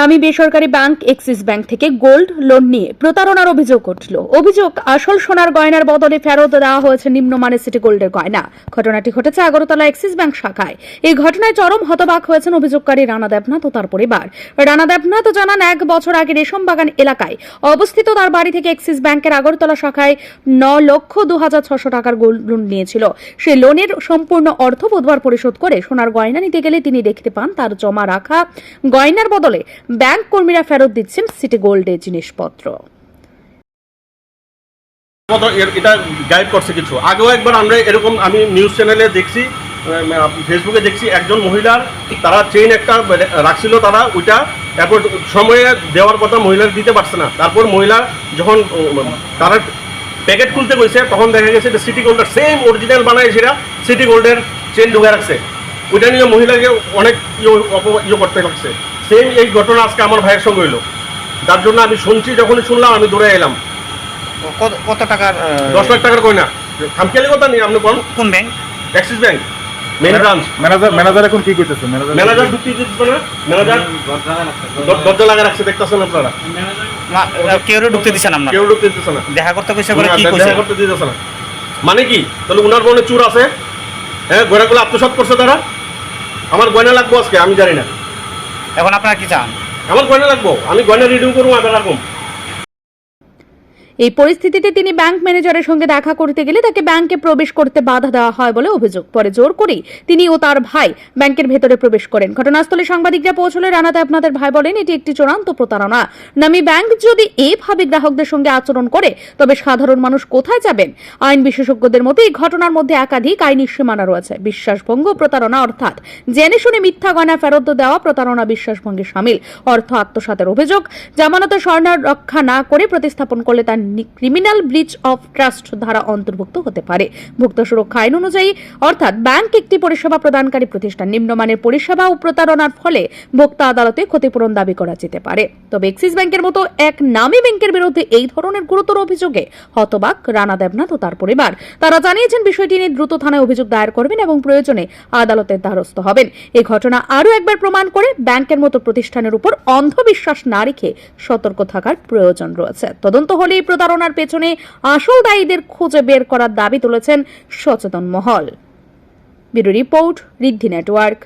নামী বেসরকারি bank Axis bank থেকে গোল্ড লোন নিয়ে প্রতারণার অভিযোগ উঠল। অভিযোগ, আসল সোনার গয়নার বদলে ফেরত দেওয়া হয়েছে নিম্নমানের সিটি গোল্ডের গয়না। ঘটনাটি ঘটেছে আগরতলা এক্সিস ব্যাংক শাখায়। এই ঘটনায় চরম হতবাক হয়েছেন অভিযোগকারী রানা দেবনাথ ও তার পরিবার। রানা দেবনাথ জানান, এক বছর আগে রেশমবাগান এলাকায় অবস্থিত তার বাড়ি থেকে এক্সিস ব্যাংকের আগরতলা শাখায় ন লক্ষ দু হাজার ছশো টাকার গোল্ড লোন নিয়েছিল। সে লোনের সম্পূর্ণ অর্থ বুধবার পরিশোধ করে সোনার গয়না নিতে গেলে তিনি দেখতে পান তার জমা রাখা গয়নার বদলে ব্যাংক কর্মীরা ফেরত দিচ্ছেন সিটি গোল্ডের জিনিসপত্র। এটা গাইড করছে কিছু। আগেও একবার আমরা এরকম আমি নিউজ চ্যানেলে দেখছি ফেসবুকে দেখছি একজন মহিলার, তারা চেইন একটা রাখছিল তারা, ওইটা তারপর সময়ে দেওয়ার কথা মহিলার দিতে পারছে না। তারপর মহিলা যখন তারা প্যাকেট খুলতে গেছে, তখন দেখা গেছে যে সিটি গোল্ডের সেম অরিজিনাল বানায় সেটা সিটি গোল্ডের চেন ঢুকে রাখছে। ওইটা নিয়ে মহিলাকে অনেক ইয়ে অপ- ইয়ে করতে লাগছে। সেম এই ঘটনা আজকে আমার ভাইয়ের সঙ্গে হইল। তার জন্য আমি শুনছি যখনই শুনলাম আমি দৌড়ে এলাম। কত কত টাকার দশ লাখ টাকার কই না খামখেয়ালি কথা নেই আপনি কোন? কোন bank Axis bank main branch manager manager এখন কি করতেছে? ম্যানেজার ম্যানেজার ঢুকতে দিচ্ছে না? ম্যানেজার দরজা লাগা রাখছে দেখতেছেন আপনারা? কেউ ঢুকতে আপনার কেউ ঢুকতে দিতেছে না। দেখা করতে কইছে করে কি কইছে? দেখা করতে দিতেছে না। মানে কি? তাহলে উনার মনে চুর আছে? হ্যাঁ গয়নাগুলো আত্মসাৎ করছে তারা? আমার গয়না লাগবো আজকে আমি জানি না। এখন আপনারা কি চান? আমার গয়না লাগবো। আমি গয়না রিডিং করব আপনার রাখব এই পরিস্থিতিতে তিনি ব্যাংক ম্যানেজারের সঙ্গে দেখা করতে গেলে তাকে ব্যাংকে প্রবেশ করতে বাধা দেওয়া হয় বলে অভিযোগ। পরে জোর করেই তিনি ও তার ভাই ব্যাংকের ভেতরে প্রবেশ করেন। ঘটনাস্থলে সাংবাদিকরা পৌঁছলে রানাতে আপনাদের ভাই বলেন, এটি একটি চূড়ান্ত প্রতারণা। নামি ব্যাংক যদি এইভাবে গ্রাহকদের সঙ্গে আচরণ করে, তবে সাধারণ মানুষ কোথায় যাবেন? আইন বিশেষজ্ঞদের মতে, এই ঘটনার মধ্যে একাধিক আইনি সীমানা রয়েছে। বিশ্বাসভঙ্গ প্রতারণা অর্থাৎ জেনে শুনে মিথ্যা গয়না ফেরত দেওয়া প্রতারণা বিশ্বাসভঙ্গে সামিল। অর্থ আত্মসাতের অভিযোগ, জামানতে স্বর্ণ রক্ষা না করে প্রতিস্থাপন করলে তার ক্রিমিনাল ব্রিচ অফ ট্রাস্ট ধারা অন্তর্ভুক্ত হতে পারে। ভুক্ত সুরক্ষা আইন অনুযায়ী, অর্থাৎ ব্যাংক একটি পরিষেবা প্রদানকারী প্রতিষ্ঠান, নিম্নমানের পরিষেবা ও প্রতারণার ফলে ভোক্তা আদালতে ক্ষতিপূরণ দাবি করা যেতে পারে। তবে এক্সিস ব্যাংকের মতো এক নামী ব্যাংকের বিরুদ্ধে এই ধরনের গুরুতর অভিযোগে হতবাক রানা দেবনাথ ও তার পরিবার। তারা জানিয়েছেন, বিষয়টি নিয়ে দ্রুত থানায় অভিযোগ দায়ের করবেন এবং প্রয়োজনে আদালতের দ্বারস্থ হবেন। এই ঘটনা আরও একবার প্রমাণ করে ব্যাংকের মতো প্রতিষ্ঠানের উপর অন্ধবিশ্বাস না রেখে সতর্ক থাকার প্রয়োজন রয়েছে। তদন্ত হলে এই প্রতারণার পেছনে আসল দায়ীদের খুঁজে বের করার দাবি তুলেছেন সচেতন মহল। Bureau report Riddhi network.